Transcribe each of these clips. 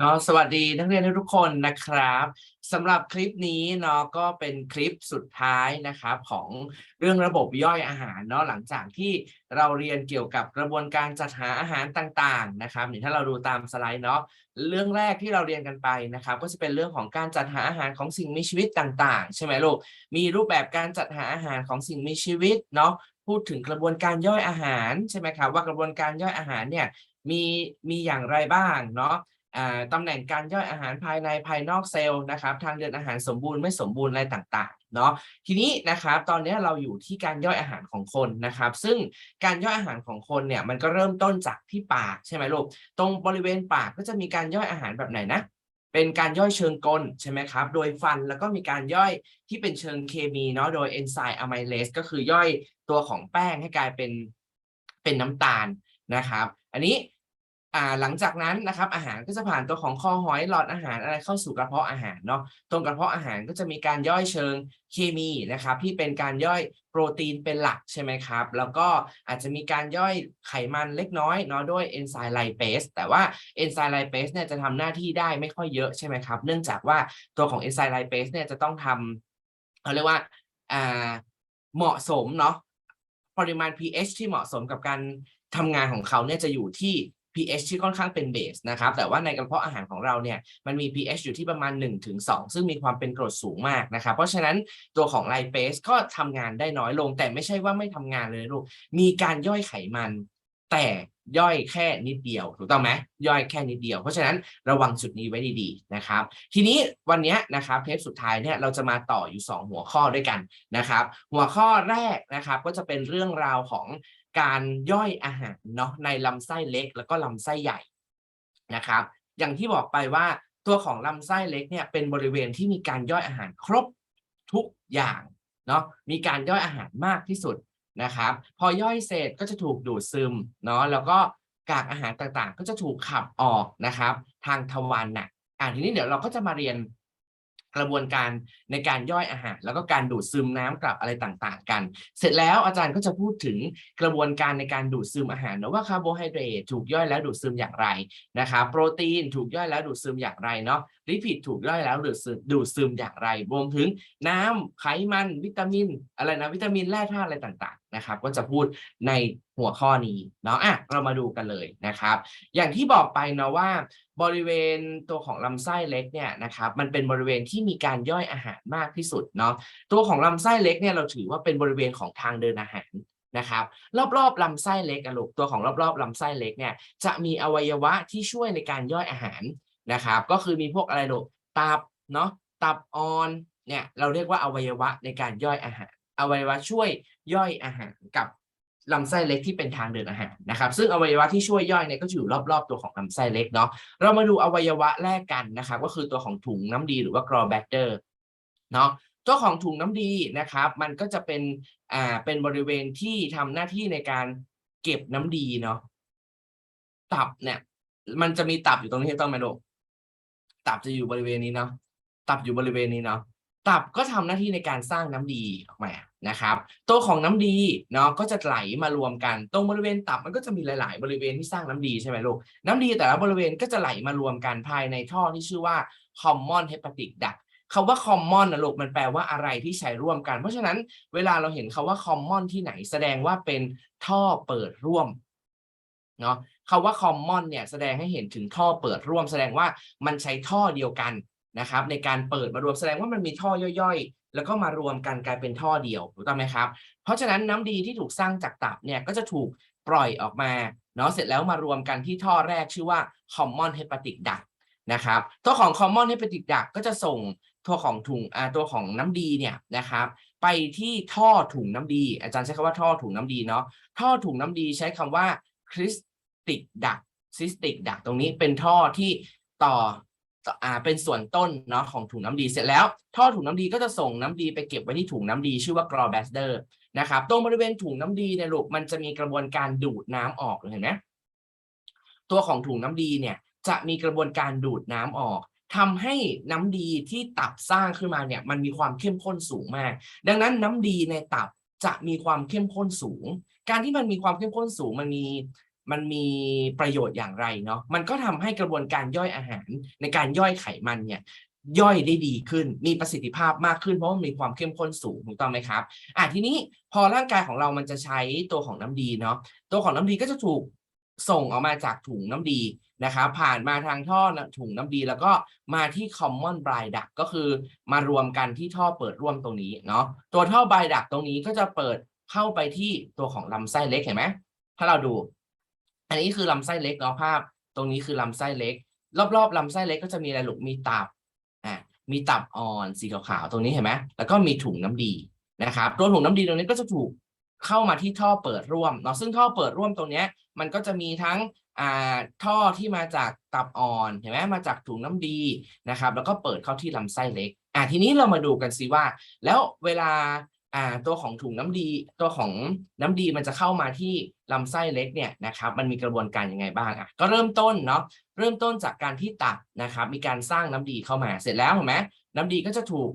ก็สวัสดีนักเรียนทุกคนนะครับสำหรับคลิปนี้เนาะก็เป็นคลิปสุดท้ายนะครับของเรื่องระบบย่อยอาหารเนาะหลังจากที่เราเรียนเกี่ยวกับกระบวนการจัดหาอาหารต่างๆนะครับนี่ถ้าเราดูตามสไลด์เนาะเรื่องแรกที่เราเรียนกันไปนะครับก็จะเป็นเรื่องของการจัดหาอาหารของสิ่งมีชีวิตต่าง ๆ ใช่ไหมลูกมีรูปแบบการจัดหาอาหารของสิ่งมีชีวิตเนาะพูดถึงกระบวนการย่อยอาหารใช่ไหมครับว่ากระบวนการย่อยอาหารเนี่ยมีมีอย่างไรบ้างเนาะ ตำแหน่งการย่อยอาหารภายในภายนอกเซลล์นะครับทางเดินอาหารสมบูรณ์ไม่สมบูรณ์อะไรต่างๆเนาะทีนี้นะครับตอนนี้เราอยู่ที่การย่อยอาหารของคนนะครับ ซึ่งการย่อยอาหารของคนเนี่ยมันก็เริ่มต้นจากที่ปากใช่ไหมลูกตรงบริเวณปากก็จะมีการย่อยอาหารแบบไหนนะเป็นการย่อยเชิงกลใช่ไหมครับ โดยฟันแล้วก็มีการย่อยที่เป็นเชิงเคมีเนาะโดยเอนไซม์อะไมเลสก็คือย่อยตัวของแป้งให้กลายเป็นเป็นน้ำตาลนะครับ อันนี้ อ่าหลังจากนั้นนะครับอาหารก็จะผ่านตัวของคอหอยหลอดอาหารอะไรเข้าสู่กระเพาะอาหารเนาะตรงกระเพาะอาหารก็จะมีการย่อยเชิงเคมีนะครับที่เป็นการย่อยโปรตีนเป็นหลักใช่ไหมครับแล้วก็อาจจะมีการย่อยไขมันเล็กน้อยเนาะด้วยเอนไซม์ไลเปสแต่ว่าเอนไซม์ไลเปสเนี่ยจะทำหน้าที่ได้ไม่ค่อยเยอะใช่ไหมครับเนื่องจากว่าตัวของเอนไซม์ไลเปสเนี่ยจะต้องทำเขาเรียกว่าอ่าเหมาะสมเนาะปริมาณ pH ที่เหมาะสมกับการทำงานของเขาเนี่ยจะอยู่ที่ pH ที่ค่อนข้างเป็นเบสนะครับ แต่ว่าในกระเพาะอาหารของเราเนี่ย มันมี pH อยู่ที่ประมาณ1ถึง2ซึ่งมีความเป็นกรดสูงมากนะครับ เพราะฉะนั้นตัวของไลเปสก็ทำงานได้น้อยลง แต่ไม่ใช่ว่าไม่ทำงานเลยลูก มีการย่อยไขมัน แต่ย่อยแค่นิดเดียว ถูกต้องไหมย่อยแค่นิดเดียว เพราะฉะนั้นระวังจุดนี้ไว้ดีๆนะครับ ทีนี้วันนี้นะครับเทปสุดท้ายเนี่ยเราจะมาต่ออยู่ 2 หัวข้อด้วยกันนะครับ หัวข้อแรกนะครับก็จะเป็นเรื่องราวของ การย่อยอาหารเนาะในลำไส้เล็กแล้วก็ลำไส้ใหญ่นะครับ อย่างที่บอกไปว่าตัวของลำไส้เล็กเนี่ยเป็นบริเวณที่มีการย่อยอาหารครบทุกอย่างเนาะมีการย่อยอาหารมากที่สุดนะครับ พอย่อยเสร็จก็จะถูกดูดซึมเนาะแล้วก็กากอาหารต่างๆ ก็จะถูกขับออกนะครับ ทางทวารหนักอ่าทีนี้เดี๋ยวเราก็จะมาเรียน กระบวนการในการย่อยอาหาร แล้วก็การดูดซึมน้ำกลับอะไรต่างๆ กัน เสร็จแล้วอาจารย์ก็จะพูดถึงกระบวนการในการดูดซึมอาหารนะว่าคาร์โบไฮเดรตถูกย่อยแล้วดูดซึมอย่างไรนะครับโปรตีนถูกย่อยแล้วดูดซึมอย่างไรเนาะลิปิดถูกย่อยแล้วดูดซึมดูดซึมอย่างไร รวมถึงน้ำไขมันวิตามิน อะไรนะวิตามินแร่ธาตุอะไรต่างๆนะครับ ก็จะพูดในหัวข้อนี้เนาะอะเรามาดูกันเลยนะครับ อย่างที่บอกไปเนาะว่า บริเวณตัวของลำไส้เล็กเนี่ยนะครับมันเป็นบริเวณที่มีการย่อยอาหารมากที่สุดเนาะตัวของลำไส้เล็กเนี่ยเราถือว่าเป็นบริเวณของทางเดินอาหารนะครับรอบๆลำไส้เล็กอะลูกตัวของรอบๆลำไส้เล็กเนี่ยจะมีอวัยวะที่ช่วยในการย่อยอาหารนะครับ ก็คือมีพวกอะไรลูกตับเนาะตับอ่อนเนี่ยเราเรียกว่าอวัยวะในการย่อยอาหาร อวัยวะช่วยย่อยอาหารกับ ลำไส้เล็กที่เป็นทางเดินอาหารนะครับ ซึ่งอวัยวะที่ช่วยย่อยเนี่ยก็อยู่รอบๆ ตัวของลำไส้เล็กเนาะเรามาดูอวัยวะแรกกันนะครับ ก็คือตัวของถุงน้ำดีหรือว่า gallbladder เนาะตัวของถุงน้ำดีนะครับ มันก็จะเป็นอ่าเป็นบริเวณที่ทำหน้าที่ในการเก็บน้ำดีเนาะตับเนี่ย มันจะมีตับอยู่ตรงนี้ต้องไหมลูกตับจะอยู่บริเวณนี้เนาะตับอยู่บริเวณนี้เนาะตับก็ทำหน้าที่ในการสร้างน้ำดีออกมา นะครับตัวของน้ำดีเนาะก็จะไหลมารวมกันตรงบริเวณตับมันก็จะมีหลาย ๆ บริเวณที่สร้างน้ำดีใช่ไหมลูกน้ำดีแต่ละบริเวณก็จะไหลมารวมกันภายในท่อที่ชื่อว่า common hepatic duct คำว่า common นะลูกมันแปลว่าอะไรที่ใช้ร่วมกัน เพราะฉะนั้นเวลาเราเห็นคาว่า common ที่ไหนแสดงว่าเป็นท่อเปิดร่วมเนาะคาว่า common เนี่ยแสดงให้เห็นถึงท่อเปิดร่วม แสดงว่ามันใช้ท่อเดียวกันนะครับในการเปิดมารวมแสดงว่ามันมีท่อย่อย แล้วก็มารวมกันกลายเป็นท่อเดียวถูกต้องไหมครับ เพราะฉะนั้นน้ำดีที่ถูกสร้างจากตับเนี่ยก็จะถูกปล่อยออกมาเนาะเสร็จแล้วมารวมกันที่ท่อแรกชื่อว่า common hepatic duct นะครับตัวของ common hepatic duct ก็จะส่งตัวของถุงอ่าตัวของน้ำดีเนี่ยนะครับไปที่ท่อถุงน้ำดี อาจารย์ใช้คำว่าท่อถุงน้ำดีเนาะท่อถุงน้ำดีใช้คำว่า cystic duct cystic duct ตรงนี้เป็นท่อที่ต่อ อ่าเป็นส่วนต้นเนาะของถุงน้ำดีเสร็จแล้ว ท่อถุงน้ำดีก็จะส่งน้ำดีไปเก็บไว้ที่ถุงน้ำดีชื่อว่า gallbladder นะครับตรงบริเวณถุงน้ำดีเนี่ยลูกมันจะมีกระบวนการดูดน้ำออกเห็นไหมตัวของถุงน้ำดีเนี่ยจะมีกระบวนการดูดน้ำออกทำให้น้ำดีที่ตับสร้างขึ้นมาเนี่ยมันมีความเข้มข้นสูงมาก ดังนั้นน้ำดีในตับจะมีความเข้มข้นสูง การที่มันมีความเข้มข้นสูงมันมี มันมีประโยชน์อย่างไรเนาะมันก็ทำให้กระบวนการย่อยอาหารในการย่อยไขมันเนี่ยย่อยได้ดีขึ้น มีประสิทธิภาพมากขึ้นเพราะว่ามีความเข้มข้นสูงถูกต้องไหมครับอะทีนี้พอร่างกายของเรามันจะใช้ตัวของน้ำดีเนาะตัวของน้ำดีก็จะถูกส่งออกมาจากถุงน้ำดีนะครับผ่านมาทางท่อถุงน้ำดี แล้วก็มาที่ common bile duct ก็คือมารวมกันที่ท่อเปิดร่วมตรงนี้เนาะตัวท่อ bile duct ตรงนี้ก็จะเปิดเข้าไปที่ตัวของลำไส้เล็กเห็นไหมถ้าเราดู อันนี้คือลำไส้เล็กเนาะภาพ ตรงนี้คือลำไส้เล็ก รอบๆลำไส้เล็กก็จะมีอะไรลูกมีตับอะมีตับอ่อนสีขาวๆตรงนี้เห็นไหมแล้วก็มีถุงน้ำดีนะครับ ตัวถุงน้ำดีตรงนี้ก็จะถูกเข้ามาที่ท่อเปิดร่วมเนาะซึ่งท่อเปิดร่วมตรงเนี้ย มันก็จะมีทั้งอ่าท่อที่มาจากตับอ่อนเห็นไหมมาจากถุงน้ำดีนะครับ แล้วก็เปิดเข้าที่ลำไส้เล็กอะทีนี้เรามาดูกันสิว่า แล้วเวลา อ่าตัวของถุงน้ำดีตัวของน้ำดีมันจะเข้ามาที่ลำไส้เล็กเนี่ยนะครับมันมีกระบวนการยังไงบ้างอะก็เริ่มต้นเนาะเริ่มต้นจากการที่ตับนะครับมีการสร้างน้ำดีเข้ามาเสร็จแล้วเห็นไหมน้ำดีก็จะถูก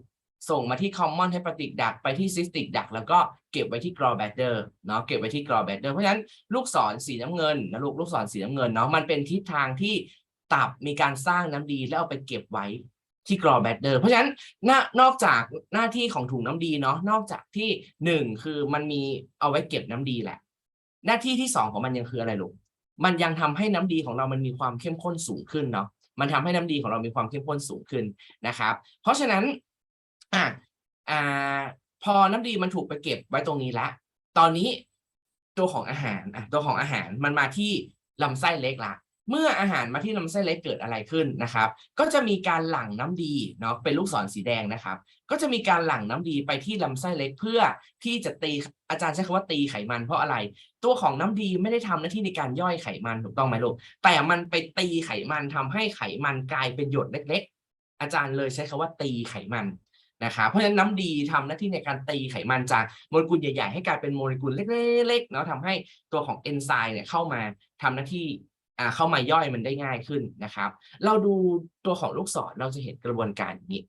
ส่งมาที่ common hepatic duct ไปที่ cystic duct แล้วก็เก็บไว้ที่ gallbladder เนาะเก็บไว้ที่ gallbladder เพราะฉะนั้นลูกศรสีน้ำเงินนะลูกลูกศรสีน้ำเงินเนาะมันเป็นทิศทางที่ตับมีการสร้างน้ำดีแล้วเอาไปเก็บไว้ ที่ gallbladder เพราะฉะนั้นนนอกจากหน้าที่ของถุงน้ำดีเนาะนอกจากที่หนึ่งคือมันมีเอาไว้เก็บน้ำดีแหละ หน้าที่ที่สองของมันยังคืออะไรลูกมันยังทำให้น้ำดีของเรามันมีความเข้มข้นสูงขึ้นเนาะมันทำให้น้ำดีของเรามีความเข้มข้นสูงขึ้นนะครับ เพราะฉะนั้นอะอ่าพอน้ำดีมันถูกไปเก็บไว้ตรงนี้แล้วตอนนี้ตัวของอาหารอะตัวของอาหารมันมาที่ลำไส้เล็กละ เมื่ออาหารมาที่ลำไส้เล็กเกิดอะไรขึ้นนะครับ ก็จะมีการหลั่งน้ำดีเนาะเป็นลูกศรสีแดงนะครับ ก็จะมีการหลั่งน้ำดีไปที่ลำไส้เล็กเพื่อที่จะตีอาจารย์ใช้คำว่าตีไขมันเพราะอะไร ตัวของน้ำดีไม่ได้ทำหน้าที่ในการย่อยไขมันถูกต้องไหมลูกแต่มันไปตีไขมันทำให้ไขมันกลายเป็นหยดเล็ก ๆ อาจารย์เลยใช้คำว่าตีไขมันนะครับเพราะฉะนั้นน้ำดีทำหน้าที่ในการตีไขมันจากโมเลกุลใหญ่ๆให้กลายเป็นโมเลกุลเล็กๆเนาะทำให้ตัวของเอนไซม์เนี่ยเข้ามาทำหน้าที่ เข้ามาย่อยมันได้ง่ายขึ้นนะครับ เราดูตัวของลูกศรเราจะเห็นกระบวนการนี้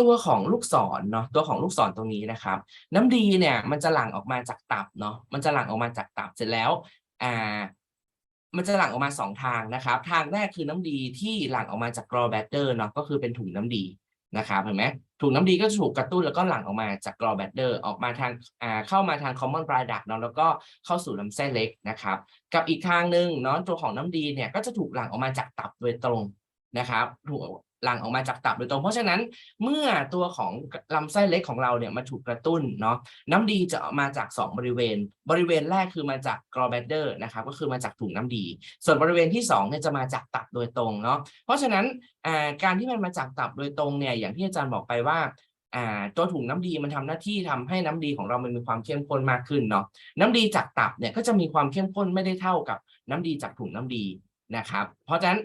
ตัวของลูกศรเนาะตัวของลูกศรตรงนี้นะครับ น้ำดีเนี่ย มันจะหลั่งออกมาจากตับเนาะมันจะหลั่งออกมาจากตับเสร็จแล้วอ่ามันจะหลั่งออกมาสองทางนะครับ ทางแรกคือน้ำดีที่หลั่งออกมาจาก gallbladder เนาะก็คือเป็นถุงน้ำดี นะครับเห็นไหมถุงน้ำดีก็ถูกกระตุ้นแล้วก็หลั่งออกมาจากกรอแบตเตอร์ออกมาทางอ่าเข้ามาทางคอมมอนปลายดักเนาะแล้วก็เข้าสู่ลำไส้เล็กนะครับ กับอีกทางหนึ่งเนาะตัวของน้ำดีเนี่ยก็จะถูกหลั่งออกมาจากตับโดยตรงนะครับถูก หลั่งออกมาจากตับโดยตรง เพราะฉะนั้นเมื่อตัวของลำไส้เล็กของเราเนี่ยมันถูกกระตุ้นเนาะน้ำดีจะออกมาจาก 2 บริเวณ บริเวณแรกคือมาจาก gallbladder นะครับก็คือมาจากถุงน้ำดี ส่วนบริเวณที่2เนี่ยจะมาจากตับโดยตรงเนาะเพราะฉะนั้นการที่มันมาจากตับโดยตรงเนี่ยอย่างที่อาจารย์บอกไปว่าอ่าตัวถุงน้ำดีมันทำหน้าที่ทำให้น้ำดีของเรามันมีความเข้มข้นมากขึ้นเนาะน้ำดีจากตับเนี่ยก็จะมีความเข้มข้นไม่ได้เท่ากับน้ำดีจากถุงน้ำดีนะครับ เพราะฉะนั้น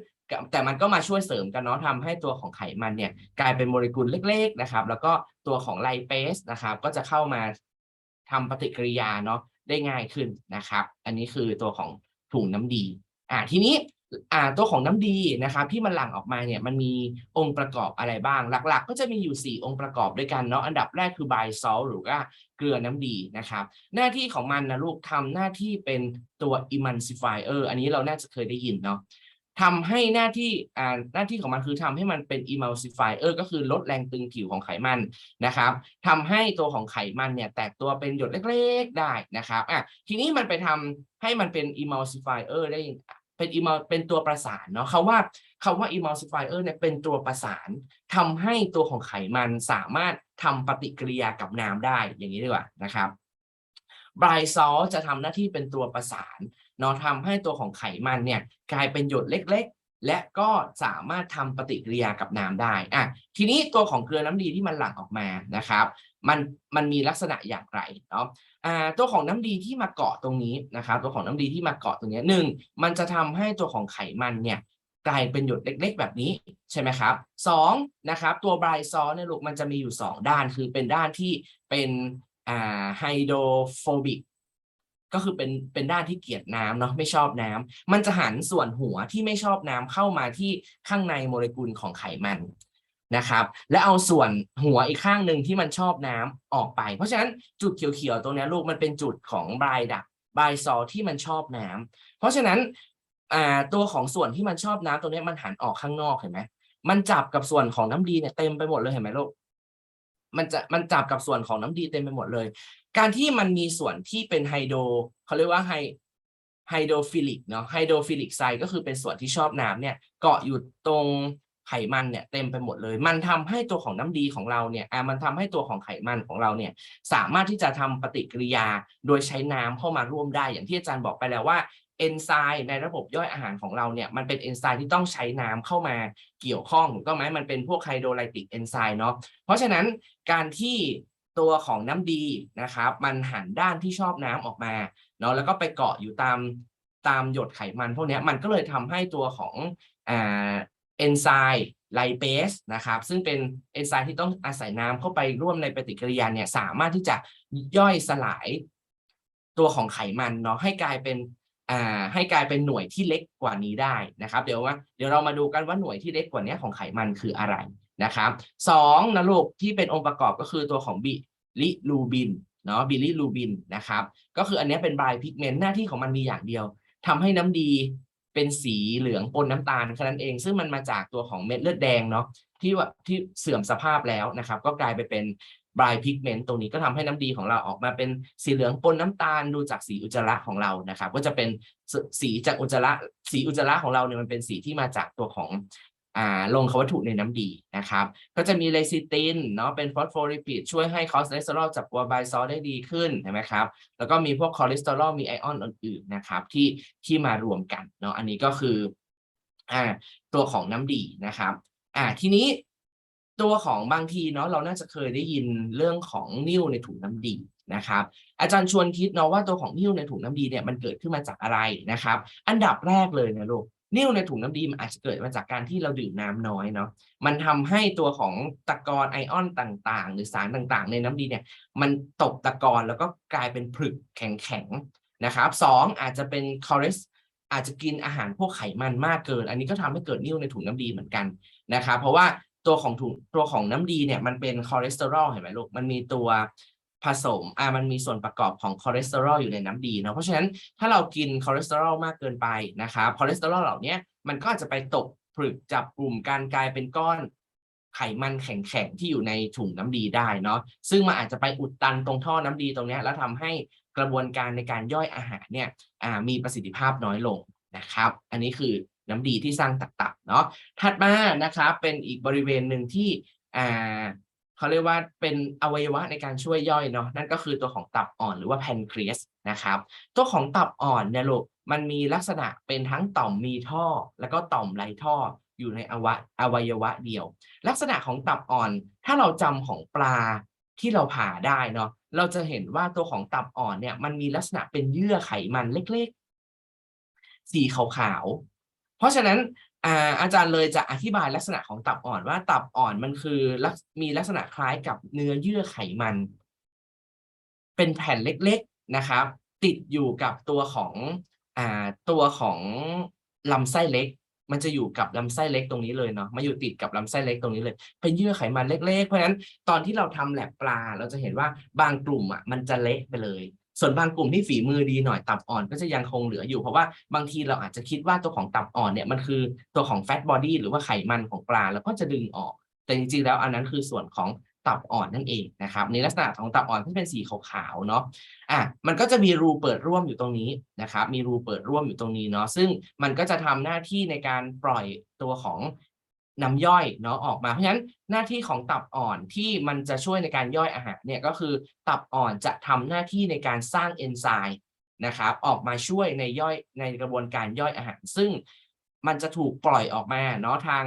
แต่มันก็มาช่วยเสริมกันเนาะทำให้ตัวของไขมันเนี่ยกลายเป็นโมเลกุลเล็กๆนะครับ แล้วก็ตัวของไลเปสนะครับ ก็จะเข้ามาทำปฏิกิริยาเนาะได้ง่ายขึ้นนะครับ อันนี้คือตัวของถุงน้ำดี อ่าทีนี้อ่าตัวของน้ำดีนะครับ ที่มันหลั่งออกมาเนี่ยมันมีองค์ประกอบอะไรบ้าง หลัก ๆ ก็จะมีอยู่ 4 องค์ประกอบด้วยกันเนาะอันดับแรกคือไบซอลหรือว่าเกลือน้ำดีนะครับ หน้าที่ของมันนะลูกทำหน้าที่เป็นตัว emulsifier อันนี้เราน่าจะเคยได้ยินเนาะ ทำให้หน้าที่อ่าหน้าที่ของมันคือทำให้มันเป็น emulsifier ก็คือลดแรงตึงผิวของไขมันนะครับทำให้ตัวของไขมันเนี่ยแตกตัวเป็นหยดเล็กๆได้นะครับอะทีนี้มันไปทำให้มันเป็น emulsifier ได้เป็น emul เป็นตัวประสานเนาะคาว่าคาว่า emulsifier เนี่ยเป็นตัวประสานทำให้ตัวของไขมันสามารถทำปฏิกิริยากับน้ำได้อย่างนี้ดีกว่านะครับไบรซอลจะทำหน้าที่เป็นตัวประสาน เนาะทำให้ตัวของไขมันเนี่ยกลายเป็นหยดเล็กๆ และก็สามารถทำปฏิกิริยากับน้ำได้อะทีนี้ตัวของเกลือน้ำดีที่มันหลั่งออกมานะครับ มันมันมีลักษณะอย่างไรเนาะอ่าตัวของน้ำดีที่มาเกาะตรงนี้นะครับ ตัวของน้ำดีที่มาเกาะตรงนี้หนึ่งมันจะทำให้ตัวของไขมันเนี่ยกลายเป็นหยดเล็ก ๆ แบบนี้ใช่ไหมครับสองนะครับ ตัวไบรซอลเนี่ยลูกมันจะมีอยู่สองด้านคือเป็นด้านที่เป็นอ่าไฮโดรโฟบิก ก็คือเป็นเป็นด้านที่เกลียดน้ำเนาะไม่ชอบน้ำมันจะหันส่วนหัวที่ไม่ชอบน้ำเข้ามาที่ข้างในโมเลกุลของไขมันนะครับ และเอาส่วนหัวอีกข้างหนึ่งที่มันชอบน้ำออกไป เพราะฉะนั้นจุดเขียวๆตรงนี้ลูกมันเป็นจุดของบายดักบายซอลที่มันชอบน้ำเพราะฉะนั้นอ่าตัวของส่วนที่มันชอบน้ำตัวนี้มันหันออกข้างนอกเห็นไหมมันจับกับส่วนของน้ำดีเนี่ยเต็มไปหมดเลยเห็นไหมลูก มันจะมันจับกับส่วนของน้ำดีเต็มไปหมดเลย การที่มันมีส่วนที่เป็นไฮโดรเขาเรียกว่าไฮไฮโดรฟิลิกเนาะไฮโดรฟิลิกไซด์ก็คือเป็นส่วนที่ชอบน้ำเนี่ยเกาะอยู่ตรงไขมันเนี่ยเต็มไปหมดเลย มันทำให้ตัวของน้ำดีของเราเนี่ยอ่ามันทำให้ตัวของไขมันของเราเนี่ยสามารถที่จะทำปฏิกิริยาโดยใช้น้ำเข้ามาร่วมได้อย่างที่อาจารย์บอกไปแล้วว่า เอนไซม์ในระบบย่อยอาหารของเราเนี่ยมันเป็นเอนไซม์ที่ต้องใช้น้ำเข้ามาเกี่ยวข้องถูกต้องไหมมันเป็นพวกไฮโดรไลติกเอนไซม์เนาะเพราะฉะนั้นการที่ตัวของน้ำดีนะครับมันหันด้านที่ชอบน้ำออกมาเนาะแล้วก็ไปเกาะอยู่ตามตามหยดไขมันพวกนี้มันก็เลยทำให้ตัวของอ่าเอนไซม์ไลเปสนะครับซึ่งเป็นเอนไซม์ที่ต้องอาศัยน้ำเข้าไปร่วมในปฏิกิริยาเนี่ยสามารถที่จะย่อยสลายตัวของไขมันเนาะให้กลายเป็น ให้กลายเป็นหน่วยที่เล็กกว่านี้ได้นะครับ เดี๋ยวว่าเดี๋ยวเรามาดูกันว่าหน่วยที่เล็กกว่านี้ของไขมันคืออะไรนะครับสองนะลูกที่เป็นองค์ประกอบก็คือตัวของบิลิลูบินเนาะบิลิลูบินนะครับ ก็คืออันนี้เป็นไบพิกเมนต์หน้าที่ของมันมีอย่างเดียวทำให้น้ำดีเป็นสีเหลืองปนน้ำตาลแค่นั้นเอง ซึ่งมันมาจากตัวของเม็ดเลือดแดงเนาะที่ว่าที่เสื่อมสภาพแล้วนะครับ ก็กลายไปเป็น ไบพิกเมนต์ตรงนี้ก็ทำให้น้ำดีของเราออกมาเป็นสีเหลืองปนน้ำตาลดูจากสีอุจจาระของเรานะครับ ก็จะเป็นสีจากอุจจาระสีอุจจาระของเราเนี่ยมันเป็นสีที่มาจากตัวของอ่าลงควัตถุในน้ำดีนะครับ ก็จะมีเลซิตินเนาะเป็นฟอสโฟลิปิดช่วยให้คอเลสเตอรอลจับตัวไบซอลได้ดีขึ้นเห็นไหมครับ แล้วก็มีพวกคอเลสเตอรอลมีไอออนอื่นๆนะครับที่ที่มารวมกันเนาะอันนี้ก็คืออ่าตัวของน้ำดีนะครับอ่าทีนี้ ตัวของบางทีเนาะเราน่าจะเคยได้ยินเรื่องของนิ่วในถุงน้ำดีนะครับ อาจารย์ชวนคิดเนาะว่าตัวของนิ่วในถุงน้ำดีเนี่ยมันเกิดขึ้นมาจากอะไรนะครับ อันดับแรกเลยนะลูกนิ่วในถุงน้ำดีมันอาจจะเกิดมาจากการที่เราดื่มน้ำน้อยเนาะมันทำให้ตัวของตะกอนไอออนต่างๆ หรือสารต่างๆ ในน้ำดีเนี่ย มันตกตะกอนแล้วก็กลายเป็นผลึกแข็งๆนะครับสองอาจจะเป็นคอเลสอาจจะกินอาหารพวกไขมันมากเกิน อันนี้ก็ทำให้เกิดนิ่วในถุงน้ำดีเหมือนกันนะครับ เพราะว่า ตัวของถุงตัวของน้ำดีเนี่ยมันเป็นคอเลสเตอรอลเห็นไหมลูกมันมีตัวผสมอ่ามันมีส่วนประกอบของคอเลสเตอรอลอยู่ในน้ำดีเนาะเพราะฉะนั้นถ้าเรากินคอเลสเตอรอลมากเกินไปนะครับคอเลสเตอรอลเหล่านี้มันก็อาจจะไปตกผลึกจับกลุ่มการกลายเป็นก้อนไขมันแข็งๆที่อยู่ในถุงน้ำดีได้เนาะซึ่งมันอาจจะไปอุดตันตรงท่อน้ำดีตรงนี้แล้วทำให้กระบวนการในการย่อยอาหารเนี่ยอ่ามีประสิทธิภาพน้อยลงนะครับ อันนี้คือ น้ำดีที่สร้างตับๆเนาะถัดมานะครับเป็นอีกบริเวณหนึ่งที่อ่าเขาเรียกว่าเป็นอวัยวะในการช่วยย่อยเนาะนั่นก็คือตัวของตับอ่อนหรือว่าแพนครีสนะครับ ตัวของตับอ่อนเนี่ยลูกมันมีลักษณะเป็นทั้งต่อมมีท่อ แล้วก็ต่อมไรท่ออยู่ในอวะอวัยวะเดียว ลักษณะของตับอ่อน ถ้าเราจำของปลาที่เราผ่าได้เนาะเราจะเห็นว่าตัวของตับอ่อนเนี่ยมันมีลักษณะเป็นเยื่อไขมันเล็กๆ สีขาว เพราะฉะนั้นอาอาจารย์เลยจะอธิบายลักษณะของตับอ่อนว่าตับอ่อนมันคือมีลักษณะคล้ายกับเนื้อเยื่อไขมัน เป็นแผ่นเล็กๆนะครับ ติดอยู่กับตัวของอตัวของลำไส้เล็ก มันจะอยู่กับลำไส้เล็กตรงนี้เลยเนาะมาอยู่ติดกับลำไส้เล็กตรงนี้เลย เป็นเยื่อไขมันเล็ก ๆ เพราะฉะนั้นตอนที่เราทำแหลบปลา เราจะเห็นว่าบางกลุ่มอะมันจะเละไปเลย ส่วนบางกลุ่มที่ฝีมือดีหน่อยตับอ่อนก็จะยังคงเหลืออยู่ เพราะว่าบางทีเราอาจจะคิดว่าตัวของตับอ่อนเนี่ยมันคือตัวของแฟตบอดี้หรือว่าไขมันของปลาแล้วก็จะดึงออก แต่จริงๆแล้วอันนั้นคือส่วนของตับอ่อนนั่นเองนะครับในลักษณะของตับอ่อนที่เป็นสีขาวๆเนาะอะมันก็จะมีรูเปิดร่วมอยู่ตรงนี้นะครับมีรูเปิดร่วมอยู่ตรงนี้เนาะซึ่งมันก็จะทำหน้าที่ในการปล่อยตัวของ น้ำย่อยเนาะออกมา เพราะฉะนั้นหน้าที่ของตับอ่อนที่มันจะช่วยในการย่อยอาหารเนี่ยก็คือตับอ่อนจะทำหน้าที่ในการสร้างเอนไซม์นะครับออกมาช่วยในย่อยในกระบวนการย่อยอาหาร ซึ่งมันจะถูกปล่อยออกมาเนาะทาง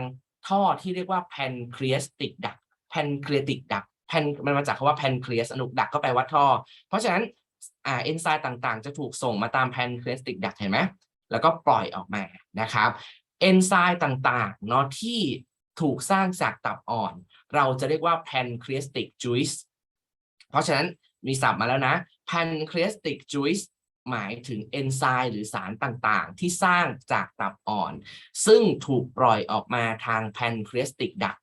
ท่อที่เรียกว่า pancreatic duct pancreatic duct แพนมันมาจากคำว่า pancreas อนุดักก็แปลว่าท่อ เพราะฉะนั้นอ่าเอนไซม์ต่างๆ จะถูกส่งมาตาม pancreatic duct เห็นไหมแล้วก็ปล่อยออกมานะครับ เอนไซม์ต่างๆเนาะที่ถูกสร้างจากตับอ่อน เราจะเรียกว่า pancreatic juice เพราะฉะนั้นมีศัพท์มาแล้วนะ pancreatic juice หมายถึงเอนไซม์หรือสารต่างๆ ที่สร้างจากตับอ่อน ซึ่งถูกปล่อยออกมาทาง pancreatic duct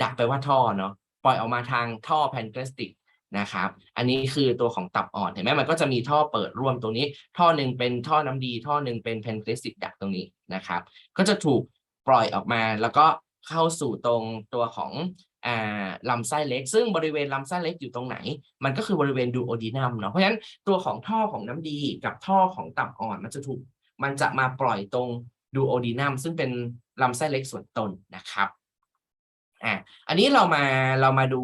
ดักแปลว่าท่อเนาะปล่อยออกมาทางท่อ pancreatic นะครับ อันนี้คือตัวของตับอ่อนเห็นไหมมันก็จะมีท่อเปิดร่วมตรงนี้ ท่อหนึ่งเป็นท่อน้ำดี ท่อหนึ่งเป็นเพนคริสิกดักตรงนี้นะครับ ก็จะถูกปล่อยออกมาแล้วก็เข้าสู่ตรงตัวของอ่าลำไส้เล็ก ซึ่งบริเวณลำไส้เล็กอยู่ตรงไหน มันก็คือบริเวณดูโอดีนัมเนาะเพราะฉะนั้นตัวของท่อของน้ำดีกับท่อของตับอ่อนมันจะถูกมันจะมาปล่อยตรงดูโอดีนัมซึ่งเป็นลำไส้เล็กส่วนต้นนะครับอ่าอันนี้เรามาเรามาดู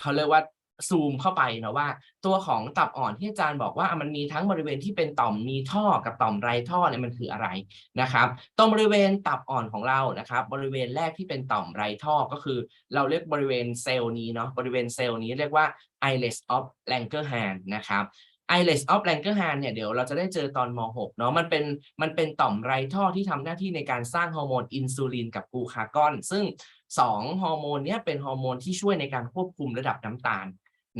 เขาเรียกว่าซูมเข้าไปนะว่า ตัวของตับอ่อนที่อาจารย์บอกว่ามันมีทั้งบริเวณที่เป็นต่อมมีท่อกับต่อมไรท่อเนี่ยมันคืออะไรนะครับตรงบริเวณตับอ่อนของเรานะครับ บริเวณแรกที่เป็นต่อมไรท่อก็คือ เราเรียกบริเวณเซลล์นี้เนาะบริเวณเซลล์นี้เรียกว่า islets of Langerhans นะครับ islets of Langerhans เนี่ยเดี๋ยวเราจะได้เจอตอนม .6 เนาะมันเป็นมันเป็นต่อมไรท่อที่ทำหน้าที่ในการสร้างฮอร์โมนอินซูลินกับกลูคากอน ซึ่ง สองฮอร์โมนเนี้ยเป็นฮอร์โมนที่ช่วยในการควบคุมระดับน้ำตาล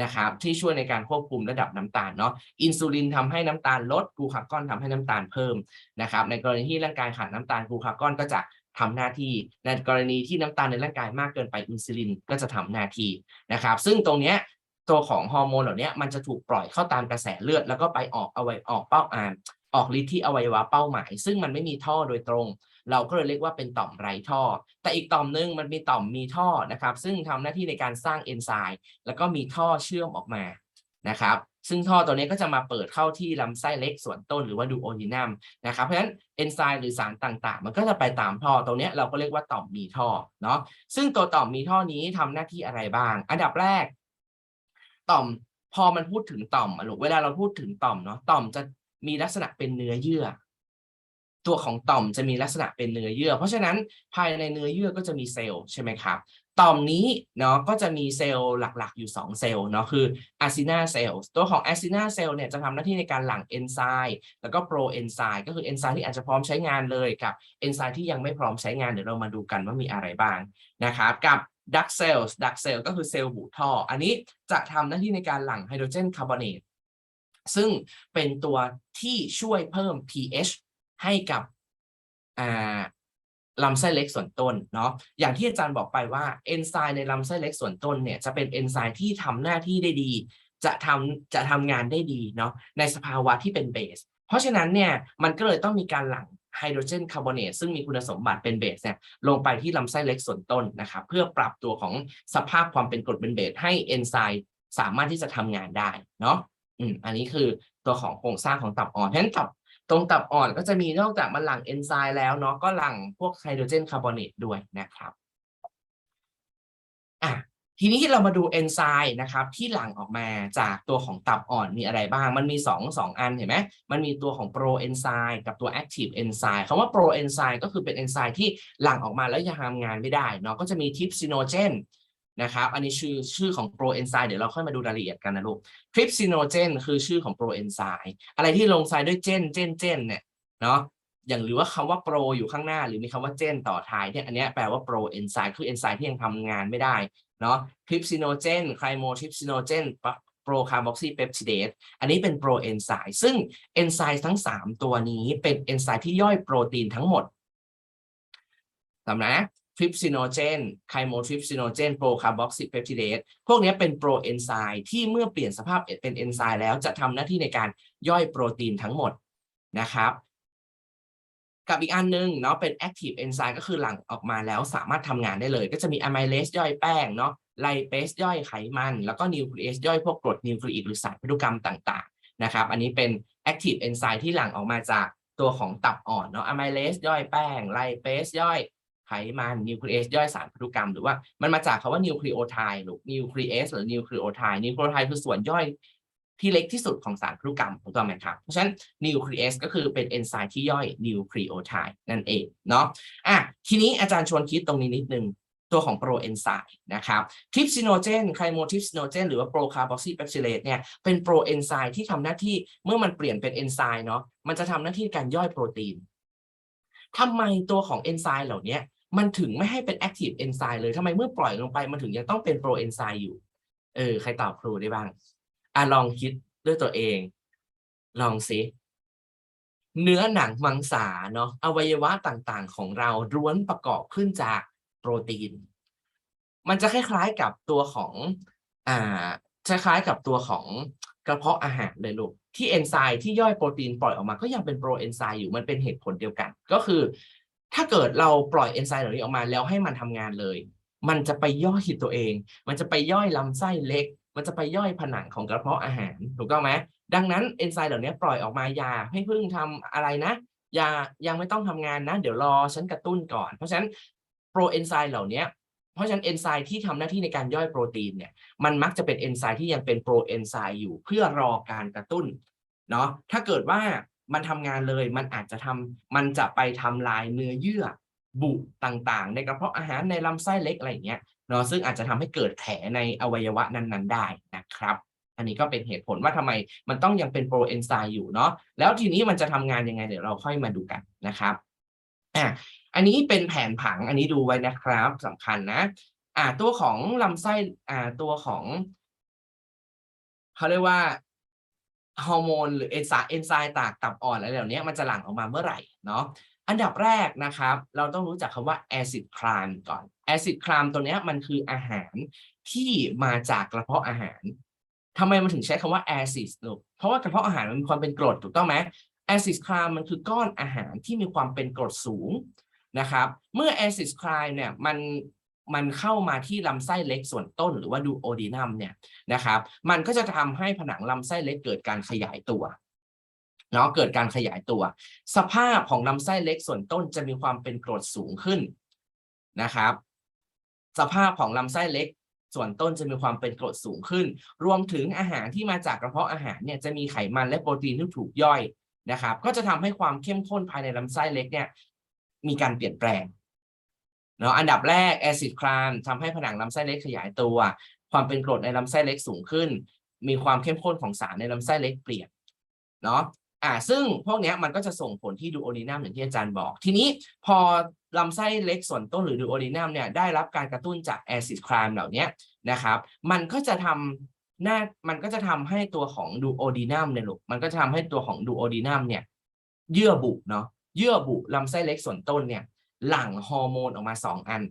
นะครับที่ช่วยในการควบคุมระดับน้ำตาลเนาะอินซูลินทำให้น้ำตาลลดกลูคากอนทำให้น้ำตาลเพิ่มนะครับในกรณีที่ร่างกายขาดน้ำตาลกลูคากอนก็จะทำหน้าที่ในกรณีที่น้ำตาลในร่างกายมากเกินไปอินซูลินก็จะทำหน้าที่นะครับซึ่งตรงเนี้ยตัวของฮอร์โมนเหล่านี้มันจะถูกปล่อยเข้าตามกระแสเลือด แล้วก็ไปออกเอาไวออกเป้าอ่านออกฤทธิ์ที่อวัยวะเป้าหมาย ซึ่งมันไม่มีท่อโดยตรง เราก็เลยเรียกว่าเป็นต่อมไรท่อ แต่อีกต่อมหนึงมันมีต่อมมีท่อนะครับ ซึ่งทำหน้าที่ในการสร้างเอนไซม์แล้วก็มีท่อเชื่อมออกมานะครับซึ่งท่อตัวนี้ก็จะมาเปิดเข้าที่ลำไส้เล็กส่วนต้นหรือว่าดูโอนินัมนะครับเพราะฉะนั้นเอนไซม์หรือสารต่างๆ มันก็จะไปตามท่อตรงนี้เราก็เรียกว่าต่อมมีท่อเนาะซึ่งตัวต่อมมีท่อนี้ทำหน้าที่อะไรบ้าง อันดับแรก ต่อมพอมันพูดถึงต่อมอะลูกเวลาเราพูดถึงต่อมเนาะต่อมจะมีลักษณะเป็นเนื้อเยื่อ ตัวของต่อมจะมีลักษณะเป็นเนื้อเยื่อ เพราะฉะนั้นภายในเนื้อเยื่อก็จะมีเซลล์ใช่ไหมครับต่อมนี้เนาะก็จะมีเซลล์หลักๆ อยู่ 2 เซลล์เนาะคืออะซินาเซลล์ตัวของอะซินาเซลล์เนี่ยจะทำหน้าที่ในการหลั่งเอนไซม์แล้วก็โปรเอนไซม์ก็คือเอนไซม์ที่อาจจะพร้อมใช้งานเลยกับเอนไซม์ที่ยังไม่พร้อมใช้งานเดี๋ยวเรามาดูกันว่ามีอะไรบ้างนะครับกับดักเซลล์ดักเซลล์ก็คือเซลล์บุท่ออันนี้จะทำหน้าที่ในการหลั่งไฮโดรเจนคาร์บอเนตซึ่งเป็นตัวที่ช่วยเพิ่ม pH ให้กับลำไส้เล็กส่วนต้นเนาะอย่างที่อาจารย์บอกไปว่าเอนไซม์ในลำไส้เล็กส่วนต้นเนี่ยจะเป็นเอนไซม์ที่ทำหน้าที่ได้ดี จะทำจะทำงานได้ดีเนาะในสภาวะที่เป็นเบส เพราะฉะนั้นเนี่ยมันก็เลยต้องมีการหลั่งไฮโดรเจนคาร์บอเนตซึ่งมีคุณสมบัติเป็นเบสเนี่ยลงไปที่ลำไส้เล็กส่วนต้นนะครับเพื่อปรับตัวของสภาพความเป็นกรดเป็นเบสให้เอนไซม์สามารถที่จะทำงานได้เนาะอืมอันนี้คือตัวของโครงสร้างของตับอ่อนเพราะฉะนั้นตับ ตรงตับอ่อนก็จะมีนอกจากมันหลั่งเอนไซม์แล้วเนาะก็หลั่งพวกไฮโดรเจนคาร์บอเนตด้วยนะครับอะทีนี้เรามาดูเอนไซม์นะครับที่หลั่งออกมาจากตัวของตับอ่อนมีอะไรบ้าง มันมี2งอันเห็นไหมมันมีตัวของโปรเอนไซม์กับตัวแอคทีฟเอนไซม์คำว่าโปรเอนไซม์ก็คือเป็นเอนไซม์ที่หลั่งออกมาแล้วยังทำงานไม่ได้เนาะก็จะมีทิปซิโนเจน นะครับอันนี้ชื่อชื่อของโปรเอนไซม์เดี๋ยวเราค่อยมาดูรายละเอียดกันนะลูกทริปซิโนเจนคือชื่อของโปรเอนไซม์อะไรที่ลงไซด์ด้วยเจนเจนเจนเนี่ยเนาะอย่างหรือว่าคำว่าโปรอยู่ข้างหน้า หรือมีคำว่าเจนต่อท้ายเนี่ยอันนี้แปลว่าโปรเอนไซม์คือเอนไซม์ที่ยังทำงานไม่ได้เนาะทริปซิโนเจนไคลโมทริปซิโนเจนโปรคาร์บอกซีเปปซิเดตอันนี้เป็นโปรเอนไซม์ซึ่งเอนไซม์ทั้ง 3 ตัวนี้เป็นเอนไซม์ที่ย่อยโปรตีนทั้งหมดจำนะ ทริปซิโนเจนไคโมทริปซิโนเจนโปรคาร์บอกซิเปปติเดตพวกนี้เป็นโปรเอนไซม์ที่เมื่อเปลี่ยนสภาพเป็นเอนไซม์แล้วจะทำหน้าที่ในการย่อยโปรตีนทั้งหมดนะครับ กับอีกอันนึงเนาะเป็น active enzyme ก็คือหลั่งออกมาแล้วสามารถทำงานได้เลย ก็จะมีอะไมเลสย่อยแป้งเนาะไลเปสย่อยไขมัน แล้วก็นิวคลีเอสย่อยพวกกรดนิวคลีอิกหรือสารพันธุกรรมต่างๆนะครับอันนี้เป็น active enzyme ที่หลั่งออกมาจากตัวของตับอ่อนเนาะอะไมเลสย่อยแป้งไลเปสย่อย ไขมันนิวคลีเอสย่อยสารพันธุกรรม หรือว่ามันมาจากคาว่านิวคลีโอไทด์หรือนิวคลีเอสหรือนิวคลีโอไทด์นิวคลีโอไทด์คือส่วนย่อยที่เล็กที่สุดของสารพันธุกรรมถูกต้องไหมครับเพราะฉะนั้นนิวคลีเอสก็คือเป็นเอนไซม์ที่ย่อยนิวคลีโอไทด์นั่นเองเนาะอะทีนี้อาจารย์ชวนคิดตรงนี้นิดนึงตัวของโปรเอนไซม์นะครับทริปซิโนเจนไคโมทริปซิโนเจนหรือว่าโปรคาร์บอกซีเปปซิเลตเนี่ยเป็นโปรเอนไซม์ที่ทำหน้าที่เมื่อมันเปลี่ยนเป็นเอนไซม์เนาะมันจะทำหน้าที่การย่อยโปรตีนทำไมตัวของเอนไซม์เหล่านี้ มันถึงไม่ให้เป็นแอคทีฟเอนไซม์เลยทำไมเมื่อปล่อยลงไปมันถึงยังต้องเป็นโปรเอนไซม์อยู่ เออ ใครตอบครูได้บ้างอะลองคิดด้วยตัวเอง ลองสิเนื้อหนังมังสาเนาะอวัยวะต่างๆ ของเราล้วนประกอบขึ้นจากโปรตีน มันจะคล้ายๆกับตัวของอ่าคล้ายๆกับตัวของกระเพาะอาหารเลยลูกที่เอนไซม์ที่ย่อยโปรตีนปล่อยออกมาก็ยังเป็นโปรเอนไซม์อยู่มันเป็นเหตุผลเดียวกัน ก็คือ ถ้าเกิดเราปล่อยเอนไซม์เหล่านี้ออกมาแล้วให้มันทำงานเลย มันจะไปย่อยตัวเอง มันจะไปย่อยลำไส้เล็ก มันจะไปย่อยผนังของกระเพาะอาหาร ถูกต้องไหมดังนั้นเอนไซม์เหล่านี้ปล่อยออกมาอย่าให้เพิ่งทำอะไรนะอย่ายังไม่ต้องทำงานนะ เดี๋ยวรอฉันกระตุ้นก่อน เพราะฉะนั้นโปรเอนไซม์เหล่านี้เพราะฉะนั้นเอนไซม์ที่ทำหน้าที่ในการย่อยโปรตีนเนี่ยมันมักจะเป็นเอนไซม์ที่ยังเป็นโปรเอนไซม์อยู่เพื่อรอการกระตุ้นเนาะถ้าเกิดว่า มันทำงานเลย มันอาจจะทำมันจะไปทำลายเนื้อเยื่อบุต่างๆ ในกระเพาะอาหารในลำไส้เล็กอะไรอย่างเงี้ยเนาะซึ่งอาจจะทำให้เกิดแผลในอวัยวะนั้นๆ ได้นะครับอันนี้ก็เป็นเหตุผลว่าทำไมมันต้องยังเป็นโปรเอนไซม์อยู่เนาะแล้วทีนี้มันจะทำงานยังไงเดี๋ยวเราค่อยมาดูกันนะครับอะอันนี้เป็นแผนผังอันนี้ดูไว้นะครับสำคัญนะอ่าตัวของลำไส้อ่าตัวของเขาเรียกว่า ฮอร์โมนหรือเอนไซม์เอนไซม์ตากตับอ่อนอะไรเหล่านี้มันจะหลั่งออกมาเมื่อไหร่เนาะอันดับแรกนะครับ เราต้องรู้จักคำว่าแอซิดคลามก่อนแอซิดคลามตัวเนี้ยมันคืออาหารที่มาจากกระเพาะอาหารทำไมมันถึงใช้คำว่าแอซิดลูกเพราะว่ากระเพาะอาหารมันมีความเป็นกรดถูกต้องไหมแอซิดคลามมันคือก้อนอาหารที่มีความเป็นกรดสูงนะครับ เมื่อแอซิดคลามเนี่ยมัน มันเข้ามาที่ลำไส้เล็กส่วนต้นหรือว่าดูโอดีนัมเนี่ยนะครับ มันก็จะทำให้ผนังลำไส้เล็กเกิดการขยายตัวเนาะเกิดการขยายตัว สภาพของลำไส้เล็กส่วนต้นจะมีความเป็นกรดสูงขึ้นนะครับ สภาพของลำไส้เล็กส่วนต้นจะมีความเป็นกรดสูงขึ้น รวมถึงอาหารที่มาจากกระเพาะอาหารเนี่ยจะมีไขมันและโปรตีนที่ถูกย่อยนะครับ ก็จะทำให้ความเข้มข้นภายในลำไส้เล็กเนี่ยมีการเปลี่ยนแปลง เนาะอันดับแรกแอซิดคลามทำให้ผนังลำไส้เล็กขยายตัว ความเป็นกรดในลำไส้เล็กสูงขึ้น มีความเข้มข้นของสารในลำไส้เล็กเปลี่ยนเนาะอ่าซึ่งพวกเนี้ยมันก็จะส่งผลที่ดูโอดีนัมอย่างที่อาจารย์บอก ทีนี้พอลำไส้เล็กส่วนต้นหรือดูโอดีนัมเนี่ยได้รับการกระตุ้นจากแอซิดคลามเหล่านี้นะครับ มันก็จะทำหน้ามันก็จะทำให้ตัวของดูโอดีนัมเนี่ยลูกมันก็จะทำให้ตัวของดูโอดีนัมเนี่ย เยื่อบุเนาะเยื่อบุลำไส้เล็กส่วนต้นเนี่ย หลั่งฮอร์โมนออกมาสองอัน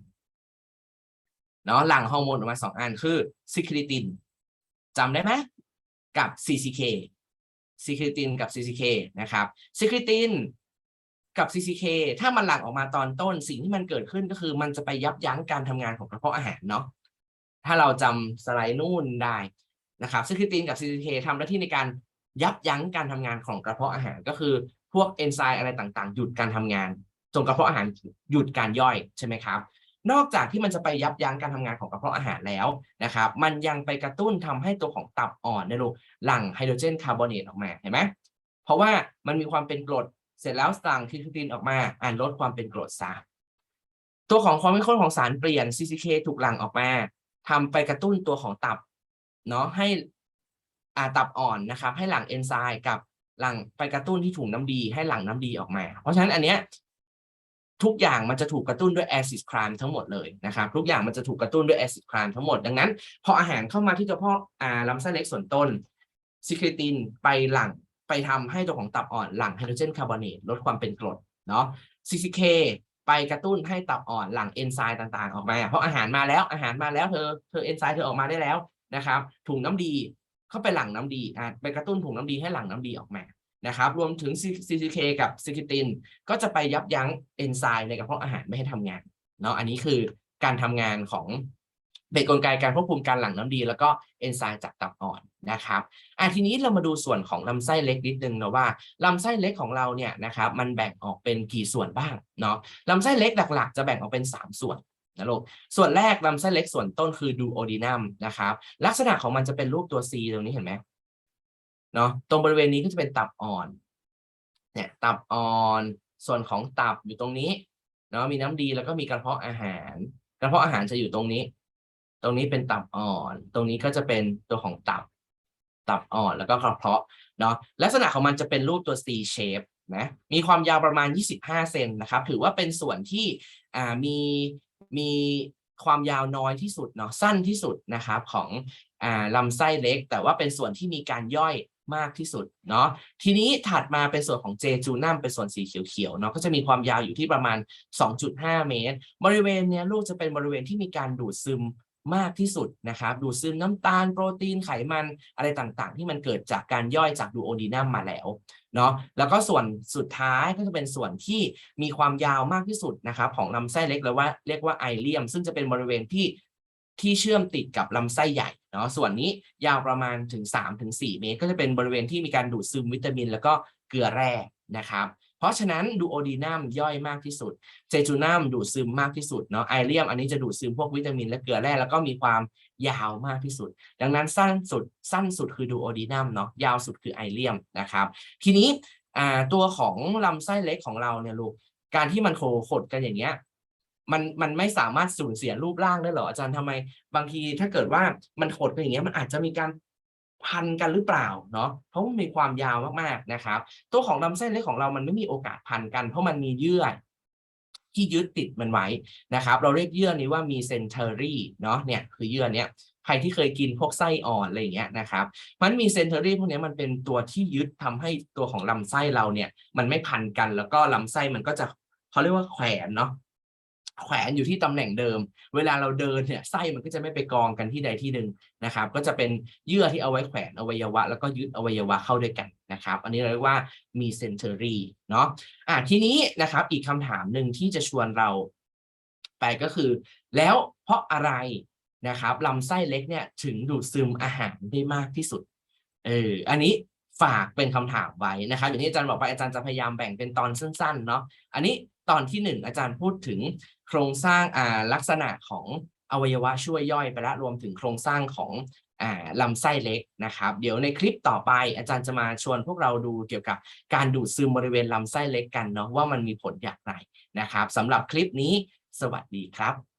เนาะหลั่งฮอร์โมนออกมาสองอันคือซิคริตินจำได้ไหมกับ CCK ซิคริตินกับ CCK นะครับซิคริตินกับ CCK ถ้ามันหลั่งออกมาตอนต้นสิ่งที่มันเกิดขึ้นก็คือ มันจะไปยับยั้งการทำงานของกระเพาะอาหารเนาะถ้าเราจำสไลด์นู่นได้นะครับซิคริตินกับ CCK ทำหน้าที่ในการยับยั้งการทำงานของกระเพาะอาหารก็คือ พวกเอนไซม์อะไรต่างๆ หยุดการทำงาน จนกระเพาะอาหารหยุดการย่อยใช่ไหมครับ นอกจากที่มันจะไปยับยั้งการทำงานของกระเพาะอาหารแล้วนะครับ มันยังไปกระตุ้นทำให้ตัวของตับอ่อนในลูกหลั่งไฮโดรเจนคาร์บอเนตออกมาเห็นไหมเพราะว่ามันมีความเป็นกรดเสร็จแล้วสั่งคิทินออกมาอ่านลดความเป็นกรดซะตัวของความเข้มข้นของสารเปลี่ยน CCK ถูกหลั่งออกมาทำไปกระตุ้นตัวของตับเนาะให้อ่าตับอ่อนนะครับ ให้หลั่งเอนไซม์กับหลั่งไปกระตุ้นที่ถุงน้ำดีให้หลั่งน้ำดีออกมา เพราะฉะนั้นอันเนี้ย ทุกอย่างมันจะถูกกระตุ้นด้วยแอซิดคลามทั้งหมดเลยนะครับทุกอย่างมันจะถูกกระตุ้นด้วยแอซิดคลามทั้งหมด ดังนั้น พออาหารเข้ามาที่กระเพาะอ่าลำไส้เล็กส่วนต้นซิครตินไปหลังไปทำให้ตัวของตับอ่อนหลังไฮโดรเจนคาร์บอเนตลดความเป็นกรดเนาะ CCK ไปกระตุ้นให้ตับอ่อนหลังเอนไซม์ต่าง ๆ ออกมา เพราะอาหารมาแล้วอาหารมาแล้วเธอเธอเอนไซม์เธอออกมาได้แล้วนะครับถุงน้ำดีเข้าไปหลังน้ำดีอ่าไปกระตุ้นถุงน้ำดีให้หลังน้ำดีออกมา นะครับ รวมถึง CCK กับซิคิติน ก็จะไปยับยั้งเอนไซม์ในกระเพาะอาหารไม่ให้ทำงานเนาะอันนี้คือการทำงานของเป็นกลไกการควบคุมการหลั่งน้ำดี แล้วก็เอนไซม์จากตับอ่อนนะครับอะทีนี้เรามาดูส่วนของลำไส้เล็กนิดนึงนะว่าลำไส้เล็กของเราเนี่ยนะครับมันแบ่งออกเป็นกี่ส่วนบ้างเนาะลำไส้เล็กหลัก ๆ จะแบ่งออกเป็น 3 ส่วนนะลูกส่วนแรกลำไส้เล็กส่วนต้นคือดูโอดีนัมนะครับลักษณะของมันจะเป็นรูปตัว C ตรงนี้เห็นไหม เนาะตรงบริเวณนี้ก็จะเป็นตับอ่อนเนี่ยตับอ่อนส่วนของตับอยู่ตรงนี้เนาะมีน้ำดีแล้วก็มีกระเพาะอาหาร กระเพาะอาหารจะอยู่ตรงนี้ ตรงนี้เป็นตับอ่อน ตรงนี้ก็จะเป็นตัวของตับ ตับอ่อนแล้วก็กระเพาะเนาะลักษณะของมันจะเป็นรูปตัว C shape นะมีความยาวประมาณ 25 เซนนะครับ ถือว่าเป็นส่วนที่อ่ามีมีความยาวน้อยที่สุดเนาะสั้นที่สุดนะครับของอ่าลำไส้เล็ก แต่ว่าเป็นส่วนที่มีการย่อย มากที่สุดเนาะทีนี้ถัดมาเป็นส่วนของเจจูนัมเป็นส่วนสีเขียวๆเนาะก็จะมีความยาวอยู่ที่ประมาณ 2.5 เมตร บริเวณเนี้ยลูกจะเป็นบริเวณที่มีการดูดซึมมากที่สุดนะครับ ดูดซึมน้ำตาลโปรตีนไขมันอะไรต่างๆ ที่มันเกิดจากการย่อยจากดูโอดีนัมมาแล้วเนาะแล้วก็ส่วนสุดท้ายก็จะเป็นส่วนที่มีความยาวมากที่สุดนะครับของลำไส้เล็กหรือว่าเรียกว่าไอเลียม ซึ่งจะเป็นบริเวณที่ ที่เชื่อมติดกับลำไส้ใหญ่เนาะส่วนนี้ยาวประมาณถึง 3-4 เมตร ก็จะเป็นบริเวณที่มีการดูดซึมวิตามิน แล้วก็เกลือแร่นะครับเพราะฉะนั้นดูโอดีนัมย่อยมากที่สุด เจจูนัมดูดซึมมากที่สุดเนาะไอเลียมอันนี้จะดูดซึมพวกวิตามินและเกลือแร่แล้วก็มีความยาวมากที่สุด ดังนั้นสั้นสุดสั้นสุดคือดูโอดีนัมเนาะยาวสุดคือไอเลียมนะครับทีนี้ตัวของลำไส้เล็กของเราเนี่ยลูกการที่มันโคขดกันอย่างเงี้ย มันมันไม่สามารถสูญเสียรูปร่างได้หรออาจารย์ทำไม บางทีถ้าเกิดว่ามันขดกันอย่างเงี้ยมันอาจจะมีการพันกันหรือเปล่าเนาะเพราะมันมีความยาวมากๆนะครับ ตัวของลำไส้เล็กของเรามันไม่มีโอกาสพันกัน เพราะมันมีเยื่อที่ยึดติดมันไว้นะครับ เราเรียกเยื่อนี้ว่ามีเซนเทอรี่เนาะเนี่ยคือเยื่อเนี้ยใครที่เคยกินพวกไส้อ่อนอะไรอย่างเงี้ยนะครับมันมีเซนเทอรี่พวกนี้มันเป็นตัวที่ยึดทำให้ตัวของลำไส้เราเนี่ย มันไม่พันกันแล้วก็ลำไส้มันก็จะเขาเรียกว่าแขวนเนาะ แขวนอยู่ที่ตำแหน่งเดิม เวลาเราเดินเนี่ยไส้มันก็จะไม่ไปกองกันที่ใดที่หนึ่งนะครับ ก็จะเป็นเยื่อที่เอาไว้แขวนอวัยวะ แล้วก็ยึดอวัยวะเข้าด้วยกันนะครับ อันนี้เราเรียกว่ามีเซนเทอรี่เนาะอะทีนี้นะครับ อีกคำถามหนึ่งที่จะชวนเราไปก็คือ แล้วเพราะอะไรนะครับลำไส้เล็กเนี่ยถึงดูดซึมอาหารได้มากที่สุดเอออันนี้ ฝากเป็นคำถามไว้นะครับอย่างที่อาจารย์บอกไปอาจารย์จะพยายามแบ่งเป็นตอนสั้นๆเนาะอันนี้ตอนที่หนึ่งอาจารย์พูดถึงโครงสร้างอ่าลักษณะของอวัยวะช่วยย่อยไปแล้วรวมถึงโครงสร้างของอ่าลำไส้เล็กนะครับ เดี๋ยวในคลิปต่อไปอาจารย์จะมาชวนพวกเราดูเกี่ยวกับการดูดซึมบริเวณลำไส้เล็กกันเนาะว่ามันมีผลอย่างไรนะครับสำหรับคลิปนี้ สวัสดีครับ